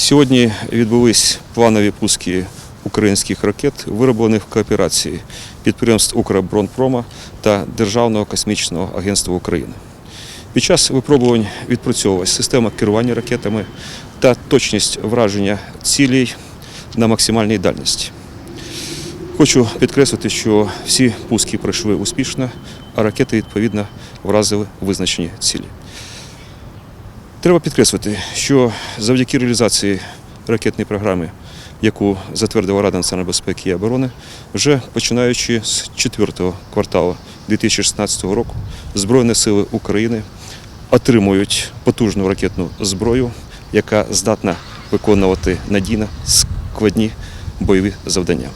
Сьогодні відбулись планові пуски українських ракет, вироблених в кооперації підприємств Укроборонпрома та Державного космічного агентства України. Під час випробувань відпрацьовувалась система керування ракетами та точність враження цілей на максимальній дальності. Хочу підкреслити, що всі пуски пройшли успішно, а ракети відповідно вразили визначені цілі. Треба підкреслити, що завдяки реалізації ракетної програми, яку затвердила Рада національної безпеки і оборони, вже починаючи з четвертого кварталу 2016 року, Збройні сили України отримують потужну ракетну зброю, яка здатна виконувати надійно складні бойові завдання.